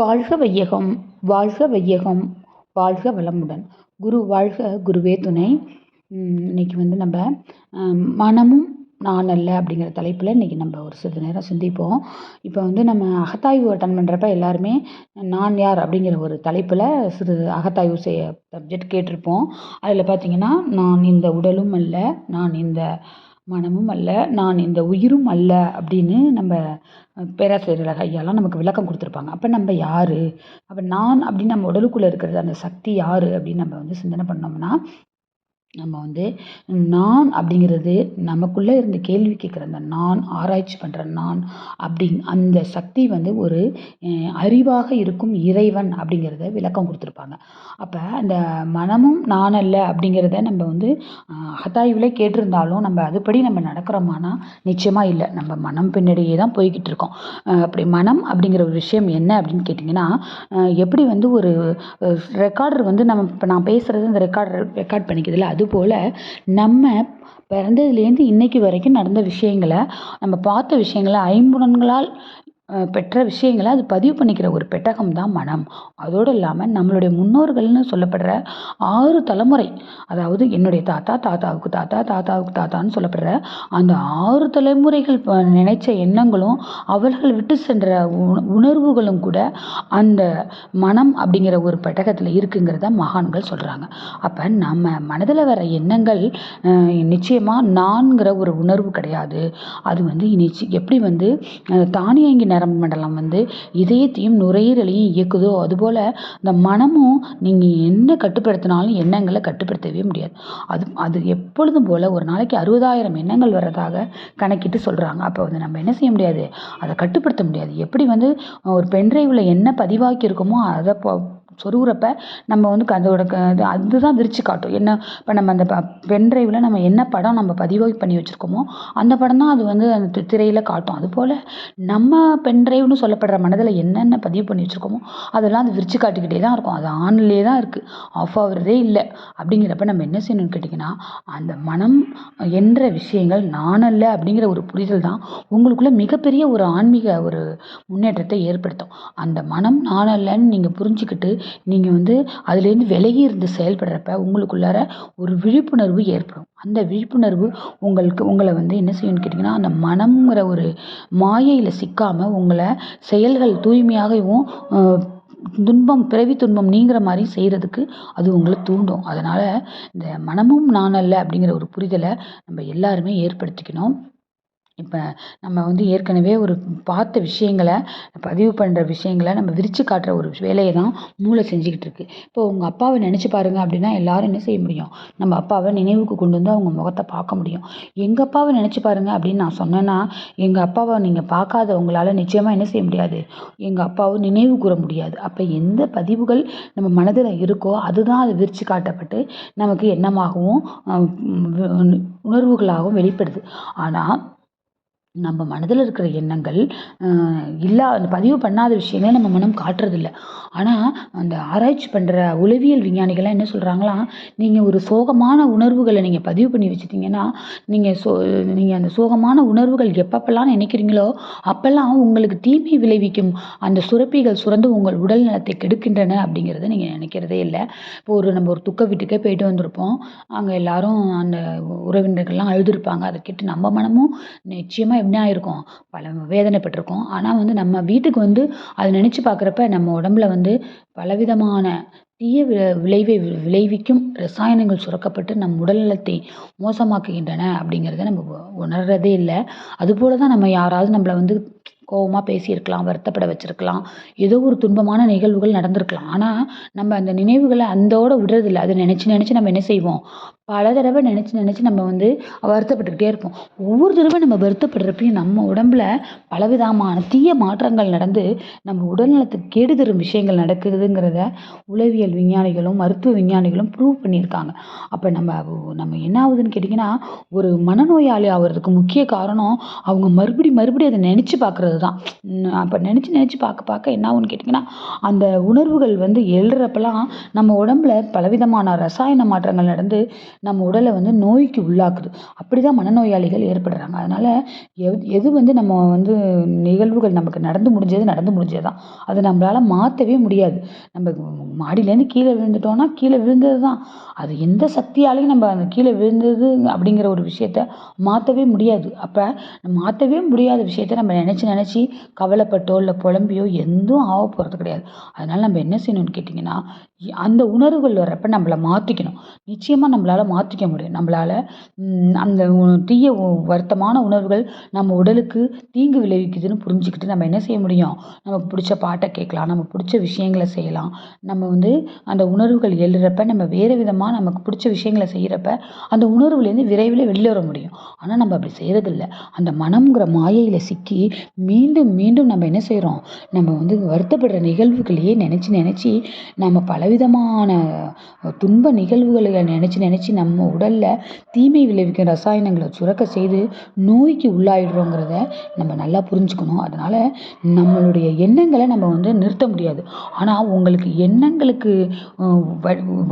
வாழ்க வையகம் வாழ்க வையகம் வாழ்க வளமுடன். குரு வாழ்க குருவே துணை. இன்னைக்கு வந்து நம்ம மனமும் நான் அல்ல அப்படிங்கிற தலைப்பில் இன்றைக்கி நம்ம ஒரு சிறிது நேரம் சிந்திப்போம். இப்போ வந்து நம்ம அகத்தாய்வு அட்டன் பண்ணுறப்ப எல்லாருமே நான் யார் அப்படிங்கிற ஒரு தலைப்பில் சிறு அகத்தாய்வு செய்ய சப்ஜெக்ட் கேட்டிருப்போம். அதில் பார்த்திங்கன்னா நான் இந்த உடலும் அல்ல நான் இந்த மனமும் அல்ல நான் இந்த உயிரும் அல்ல அப்படின்னு நம்ம பேராசிரியர் ஐயாலாம் நமக்கு விளக்கம் கொடுத்துருப்பாங்க. அப்போ நம்ம யார்? அப்போ நான் அப்படின்னு நம்ம உடலுக்குள்ளே இருக்கிறது அந்த சக்தி யார் அப்படின்னு நம்ம வந்து சிந்தனை பண்ணோம்னா நம்ம வந்து நான் அப்படிங்கிறது நமக்குள்ளே இருந்த கேள்வி கேட்குற அந்த நான் ஆராய்ச்சி பண்ணுற நான் அப்படிங் அந்த சக்தி வந்து ஒரு அறிவாக இருக்கும் இறைவன் அப்படிங்கிறத விளக்கம் கொடுத்துருப்பாங்க. அப்போ அந்த மனமும் நான் அல்ல அப்படிங்கிறத நம்ம வந்து அகத்தாய்வில் கேட்டிருந்தாலும் நம்ம அதுபடி நம்ம நடக்கிறோமானா நிச்சயமாக இல்லை. நம்ம மனம் பின்னாடியே தான் போய்கிட்டு இருக்கோம். அப்படி மனம் அப்படிங்கிற ஒரு விஷயம் என்ன அப்படின்னு கேட்டிங்கன்னா எப்படி வந்து ஒரு ரெக்கார்டர் வந்து நம்ம இப்போ நான் பேசுகிறது அந்த ரெக்கார்டர் ரெக்கார்ட் பண்ணிக்கிறதுல அதுபோல் நம்ம பிறந்ததுலேருந்து இன்றைக்கு வரைக்கும் நடந்த விஷயங்களை நம்ம பார்த்த விஷயங்களை ஐம்புலன்களால் பெற்ற விஷயங்களை அது பதிவு பண்ணிக்கிற ஒரு பெட்டகம் தான் மனம். அதோடு இல்லாமல் நம்மளுடைய முன்னோர்கள்னு சொல்லப்படுற ஆறு தலைமுறை அதாவது என்னுடைய தாத்தா தாத்தாவுக்கு தாத்தா தாத்தாவுக்கு தாத்தான்னு சொல்லப்படுற அந்த ஆறு தலைமுறைகள் நினைச்ச எண்ணங்களும் அவர்கள் விட்டு சென்ற உணர்வுகளும் கூட அந்த மனம் அப்படிங்கிற ஒரு பெட்டகத்தில் இருக்குங்கிறத மகான்கள் சொல்கிறாங்க அப்போ நம்ம மனதில் வர எண்ணங்கள் நிச்சயமாக நான்கிற ஒரு உணர்வு கிடையாது. அது வந்து நிச்ச எப்படி வந்து தானியங்கி நரம்பு மண்டலம் வந்து இதயத்தையும் நுரையீரலையும் இயக்குதோ? அதுபோல் இந்த மனமும் நீங்கள் என்ன கட்டுப்படுத்தினாலும் எண்ணங்களை கட்டுப்படுத்தவே முடியாது. அது அது எப்பொழுதும் போல் ஒரு நாளைக்கு அறுபதாயிரம் எண்ணங்கள் வர்றதாக கணக்கிட்டு சொல்கிறாங்க அப்போ வந்து நம்ம என்ன செய்ய முடியாது? அதை கட்டுப்படுத்த முடியாது. எப்படி வந்து ஒரு பென்ட்ரைவில் என்ன பதிவாக்கி இருக்கோமோ அதை சொருகுறப்ப நம்ம வந்து அதோட அது அதுதான் விரித்து காட்டும். என்ன இப்போ நம்ம அந்த பென்ட்ரைவில் நம்ம என்ன படம் நம்ம பதிவு பண்ணி வச்சுருக்கோமோ அந்த படம் தான் அது வந்து அந்த திரையில் காட்டும். அதுபோல் நம்ம பென்ட்ரைவ்னு சொல்லப்படுற மனதில் என்னென்ன பதிவு பண்ணி வச்சுருக்கோமோ அதெல்லாம் அது விரித்து காட்டிக்கிட்டே தான் இருக்கும். அது ஆன்லேயே தான் இருக்குது ஆஃப் ஆகுறதே இல்லை. அப்படிங்கிறப்ப நம்ம என்ன செய்யணும்னு கேட்டிங்கன்னா அந்த மனம் என்ற விஷயங்கள் நானல்ல அப்படிங்கிற ஒரு புரிதல் தான் உங்களுக்குள்ள மிகப்பெரிய ஒரு ஆன்மீக ஒரு முன்னேற்றத்தை ஏற்படுத்தும். அந்த மனம் நானல்லன்னு நீங்கள் புரிஞ்சுக்கிட்டு நீங்கள் வந்து அதுலேருந்து விலகி இருந்து செயல்படுறப்ப உங்களுக்குள்ளார ஒரு விழிப்புணர்வு ஏற்படும். அந்த விழிப்புணர்வு உங்களுக்கு உங்களை வந்து என்ன செய்யணும்னு கேட்டிங்கன்னா அந்த மனம்ங்கிற ஒரு மாயையில் சிக்காமல் உங்களை செயல்கள் தூய்மையாகவும் துன்பம் பிறவி துன்பம் நீங்கிற மாதிரி செய்கிறதுக்கு அது உங்களை தூண்டும். அதனால் இந்த மனமும் நான் அல்ல அப்படிங்கிற ஒரு புரிதலை நம்ம எல்லாருமே ஏற்படுத்திக்கணும். இப்போ நம்ம வந்து ஏற்கனவே ஒரு பார்த்த விஷயங்களை பதிவு பண்ணுற விஷயங்களை நம்ம விரித்து காட்டுற ஒரு வேலையை தான் மூளை செஞ்சுக்கிட்டு இருக்கு. இப்போ உங்கள் அப்பாவை நினச்சி பாருங்கள் அப்படின்னா எல்லாரும் என்ன செய்ய முடியும்? நம்ம அப்பாவை நினைவுக்கு கொண்டு வந்து அவங்க முகத்தை பார்க்க முடியும். எங்கள் அப்பாவை நினச்சி பாருங்கள் அப்படின்னு நான் சொன்னேன்னா எங்கள் அப்பாவை நீங்கள் பார்க்காத உங்களால் நிச்சயமாக என்ன செய்ய முடியாது? எங்கள் அப்பாவை நினைவு கூற முடியாது. அப்போ எந்த பதிவுகள் நம்ம மனதில் இருக்கோ அதுதான் அது விரித்து காட்டப்பட்டு நமக்கு எண்ணமாகவும் உணர்வுகளாகவும் வெளிப்படுது. ஆனால் நம்ம மனதில் இருக்கிற எண்ணங்கள் இல்லா அந்த பதிவு பண்ணாத விஷயங்களை நம்ம மனம் காட்டுறதில்ல. ஆனால் அந்த ஆராய்ச்சி பண்ணுற உளவியல் விஞ்ஞானிகள்லாம் என்ன சொல்கிறாங்களாம் நீங்கள் ஒரு சோகமான உணர்வுகளை நீங்கள் பதிவு பண்ணி வச்சுட்டிங்கன்னா நீங்கள் சோ நீங்கள் அந்த சோகமான உணர்வுகள் எப்பப்பெல்லாம் நினைக்கிறீங்களோ அப்போல்லாம் உங்களுக்கு தீமை விளைவிக்கும். அந்த சுரப்பிகள் சுரந்து உங்கள் உடல் நலத்தை கெடுக்கின்றன அப்படிங்கிறத நீங்கள் நினைக்கிறதே இல்லை. இப்போ ஒரு நம்ம ஒரு துக்க வீட்டுக்கே போயிட்டு வந்திருப்போம். அங்கே எல்லாரும் அந்த உறவினர்கள்லாம் அழுதுருப்பாங்க. அதை கேட்டு நம்ம மனமும் நிச்சயமாக என்ன ஆயிருக்கும் பல வேதனைப்பட்டிருக்கோம். ஆனால் வந்து நம்ம வீட்டுக்கு வந்து அதை நினச்சி பார்க்குறப்ப நம்ம உடம்புல வந்து பலவிதமான தீய வி விளைவை விளைவிக்கும் ரசாயனங்கள் சுரக்கப்பட்டு நம் உடல்நலத்தை மோசமாக்குகின்றன அப்படிங்கிறத நம்ம உணர்றதே இல்லை. அதுபோல தான் நம்ம யாராவது நம்மளை வந்து கோவமாக பேசியிருக்கலாம் வருத்தப்பட வச்சுருக்கலாம் ஏதோ ஒரு துன்பமான நிகழ்வுகள் நடந்திருக்கலாம். ஆனால் நம்ம அந்த நினைவுகளை அந்தோட விடுறதில்ல. அதை நினச்சி நினச்சி நம்ம என்ன செய்வோம்? பல தடவை நினச்சி நினச்சி நம்ம வந்து வருத்தப்பட்டுக்கிட்டே இருப்போம். ஒவ்வொரு தடவை நம்ம வருத்தப்படுறப்பையும் நம்ம உடம்புல பலவிதமான தீய மாற்றங்கள் நடந்து நம்ம உடல்நலத்துக்கு கேடு தரும் விஷயங்கள் நடக்குதுங்கிறத உளவியல் விஞ்ஞானிகளும் மருத்துவ விஞ்ஞானிகளும் ப்ரூவ் பண்ணியிருக்காங்க. அப்போ நம்ம நம்ம என்ன ஆகுதுன்னு கேட்டிங்கன்னா ஒரு மனநோயாளி ஆகிறதுக்கு முக்கிய காரணம் அவங்க மறுபடி மறுபடியும் அதை நினச்சி பார்க்குறது தான் அப்போ நினச்சி நினச்சி பார்க்க பார்க்க என்ன ஆகும்னு கேட்டிங்கன்னா அந்த உணர்வுகள் வந்து எழுறப்பெல்லாம் நம்ம உடம்புல பலவிதமான ரசாயன மாற்றங்கள் நடந்து நம்ம உடலை வந்து நோய்க்கு உள்ளாக்குது. அப்படி தான் மனநோயாளிகள் ஏற்படுறாங்க. அதனால் எது எது வந்து நம்ம வந்து நிகழ்வுகள் நமக்கு நடந்து முடிஞ்சது நடந்து முடிஞ்சது தான் அது நம்மளால் மாற்றவே முடியாது. நம்ம மாடியிலேருந்து கீழே விழுந்துட்டோம்னா கீழே விழுந்தது தான் அது எந்த சக்தியாலையும் நம்ம அந்த கீழே விழுந்தது அப்படிங்கிற ஒரு விஷயத்த மாற்றவே முடியாது. அப்போ மாற்றவே முடியாத விஷயத்த நம்ம நினச்சி நினச்சி கவலைப்பட்டோ இல்லை புலம்பியோ எதுவும் ஆக போகிறது கிடையாது. அதனால் நம்ம என்ன செய்யணும்னு கேட்டிங்கன்னா அந்த உணர்வுகள் வர்றப்போ நம்மள மாற்றிக்கணும் நிச்சயமாக நம்மளால் மாற்றிக்க முடியும். நம்மளால் அந்த தீய வருத்தமான உணர்வுகள் நம்ம உடலுக்கு தீங்கு விளைவிக்குதுன்னு புரிஞ்சுக்கிட்டு நம்ம என்ன செய்ய முடியும்? நமக்கு பிடிச்ச பாட்டை கேட்கலாம். நம்ம பிடிச்ச விஷயங்கள செய்யலாம். நம்ம வந்து அந்த உணர்வுகள் எழுறப்ப நம்ம வேறு விதமாக நமக்கு பிடிச்ச விஷயங்கள செய்கிறப்ப அந்த உணர்வுலேருந்து விரைவில் வெளியில் வர முடியும். ஆனால் நம்ம அப்படி செய்கிறதில்ல அந்த மனம்ங்கிற மாயையில் சிக்கி மீண்டும் மீண்டும் நம்ம என்ன செய்கிறோம் நம்ம வந்து வருத்தப்படுற நிகழ்வுகளையே நினச்சி நினச்சி நம்ம பல பலவிதமான துன்ப நிகழ்வுகளை நினச்சி நினச்சி நம்ம உடலில் தீமை விளைவிக்கும் ரசாயனங்களை சுரக்க செய்து நோய்க்கு உள்ளாயிடுறோங்கிறத நம்ம நல்லா புரிஞ்சுக்கணும். அதனால் நம்மளுடைய எண்ணங்களை நம்ம வந்து நிறுத்த முடியாது. ஆனால் உங்களுக்கு எண்ணங்களுக்கு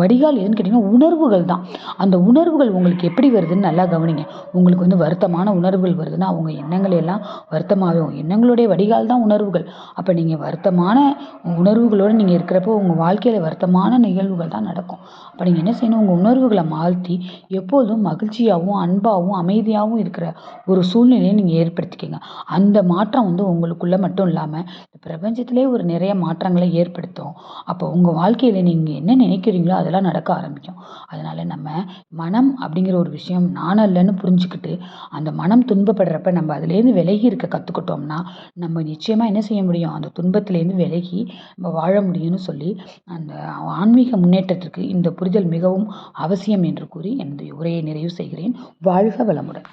வடிகால் எதுன்னு கேட்டிங்கன்னா உணர்வுகள் தான். அந்த உணர்வுகள் உங்களுக்கு எப்படி வருதுன்னு நல்லா கவனிங்க. உங்களுக்கு வந்து வருத்தமான உணர்வுகள் வருதுன்னா அவங்க எண்ணங்கள் எல்லாம் வருத்தமாகும். எண்ணங்களுடைய வடிகால் தான் உணர்வுகள். அப்போ நீங்கள் வருத்தமான உணர்வுகளோடு நீங்கள் இருக்கிறப்போ உங்கள் வாழ்க்கையில் வருத்தம் வருத்தமான நிகழ்வுகள் தான் நடக்கும். அப்போ நீங்கள் என்ன செய்யணும்? உங்கள் உணர்வுகளை மாற்றி எப்போதும் மகிழ்ச்சியாகவும் அன்பாகவும் அமைதியாகவும் இருக்கிற ஒரு சூழ்நிலையை நீங்கள் ஏற்படுத்திக்கங்க. அந்த மாற்றம் வந்து உங்களுக்குள்ளே மட்டும் இல்லாமல் இந்த பிரபஞ்சத்திலே ஒரு நிறைய மாற்றங்களை ஏற்படுத்தும். அப்போ உங்கள் வாழ்க்கையில் நீங்கள் என்ன நினைக்கிறீங்களோ அதெல்லாம் நடக்க ஆரம்பிக்கும். அதனால் நம்ம மனம் அப்படிங்கிற ஒரு விஷயம் நான் அல்லன்னு புரிஞ்சுக்கிட்டு அந்த மனம் துன்பப்படுறப்ப நம்ம அதுலேருந்து விலகி இருக்க கற்றுக்கிட்டோம்னா நம்ம நிச்சயமாக என்ன செய்ய முடியும்? அந்த துன்பத்துலேருந்து விலகி நம்ம வாழ முடியும்னு சொல்லி அந்த ஆன்மீக முன்னேற்றத்திற்கு இந்த புரிதல் மிகவும் அவசியம் என்று கூறி எனது உரையை நிறைவு செய்கிறேன். வாழ்க வளமுடன்.